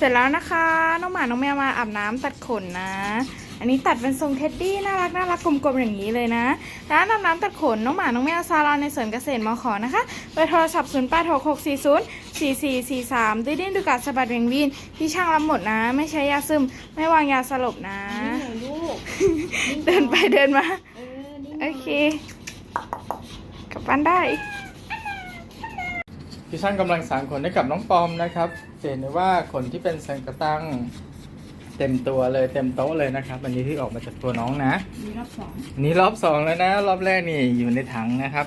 เสร็จแล้วนะคะ น้องหมา น้องแมวมาอาบน้ำตัดขนนะ อันนี้ตัดเป็นทรงเท็ดดี้น่ารักน่ารักกลมๆอย่างนี้เลยนะร้านอาบน้ำตัดขนน้องหมา น้องแมวซาลอนในสวนเกษตรมขอนะคะเบอร์โทรศัพท์ 0 8 6 6 4 0 4 4 4 3ดื้อดิ้นดูกัดสะบัดเวียงวินพี่ช่างรับหมดนะ ไม่ใช้ยาซึม ไม่วางยาสลบนะนี่เหรอลูกเดินไปเดินมาเออนี่โอเค กลับบ้านได้ พี่ช่างกำลังสางขนให้กับน้องปอมนะครับจะเห็นได้ว่าขนที่เป็นแสงกระตังเต็มตัวเลยเต็มโต๊ะเลยนะครับอันนี้ที่ออกมาจากตัวน้องนะมีรอบสองอันนี้รอบสองแล้วนะ รอบแรกนี่อยู่ในถังนะครับ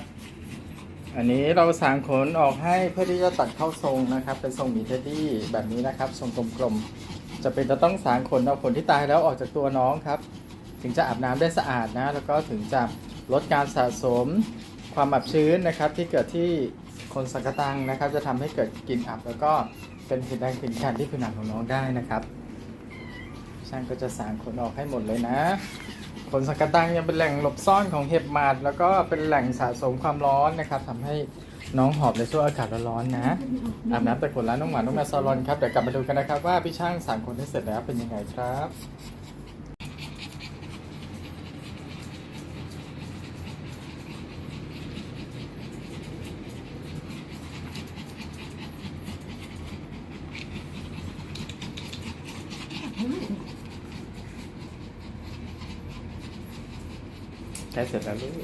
อันนี้เราสางขนออกให้เพื่อที่จะตัดเข้าทรงนะครับ เป็นทรงหมีเทดดี้แบบนี้นะครับ ทรงกลมๆจะเป็นจะต้องสางขนเอาขนที่ตายแล้วออกจากตัวน้องครับ ถึงจะอาบน้ำได้สะอาดนะ แล้วก็ถึงจะลดการสะสมความอับชื้นนะครับ ที่เกิดที่ ขนสังกตังนะครับ จะทำให้เกิดกลิ่นอับ แล้วก็เป็นผื่นแดงผื่นคันที่ผิวหนังของน้องได้นะครับ ช่างก็จะสางขนออกให้หมดเลยนะ ขนสังกตังยังเป็นแหล่งหลบซ่อนของเห็บหมัด แล้วก็เป็นแหล่งสะสมความร้อนนะครับทำให้น้องหอบในช่วงอากาศร้อนๆนะอาบน้ำแต่ขนแล้วน้องหมาน้องแมวซาลอนครับเดี๋ยวกลับมาดูกันนะครับว่าพี่ช่างสางขนให้เสร็จแล้วเป็นยังไงครับ ใกล้เสร็จแล้วลูก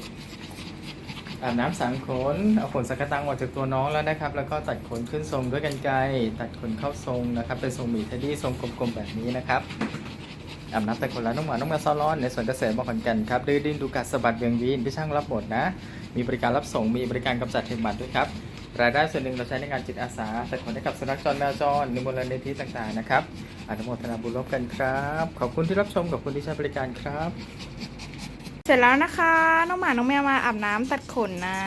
อาบน้ำสางขนเอาขนสักกตังออกจากตัวน้องแล้วนะครับ แล้วก็ตัดขนขึ้นทรงด้วยกันไกรตัดขนเข้าทรงนะครับ เป็นทรงหมีเทดดี้ทรงกลมๆแบบนี้นะครับอาบน้ำแต่ขนแล้วน้องหมาน้องแมวซอลอนในสวนเกษตรมขอนก่นครับดื้อดิ้นดูกัดสะบัดเวียงวีนพี่ช่างรับหมดนะ มีบริการรับส่งมีบริการกำจัดเห็บหมัดด้วยครับ รายได้ส่วนหนึ่งเราใช้ในงานจิตอาสาแต่ขนให้กับสุนัขจรแมวจรในมูลนิธิต่างๆนะครับอนุโมทนาบุญร่วมกันครับ ขอบคุณที่รับชมขอบคุณที่ใช้บริการครับ เสร็จแล้วนะคะ น้องหมาน้องแมวมาอาบน้ำตัดขนนะ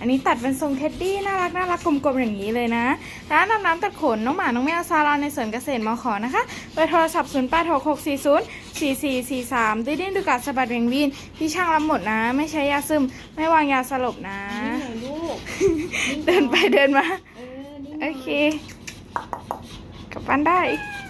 อันนี้ตัดเป็นทรงเท็ดดี้น่ารักน่ารักกลมๆอย่างนี้เลยนะร้านอาบน้ำตัดขนน้องหมาน้องแมวซาลอนในสวนเกษตรมอขอนะคะเบอร์โทรศัพท์0 8 6 6 4 0 4 4 4 3ดื้อดิ้นดูกัดสะบัดเวียงวินพี่ช่างรับหมดนะ ไม่ใช้ยาซึมไม่วางยาสลบนะ เหรอลูกเดินไปเดินมาเออนี่โอเค กลับบ้านได้เ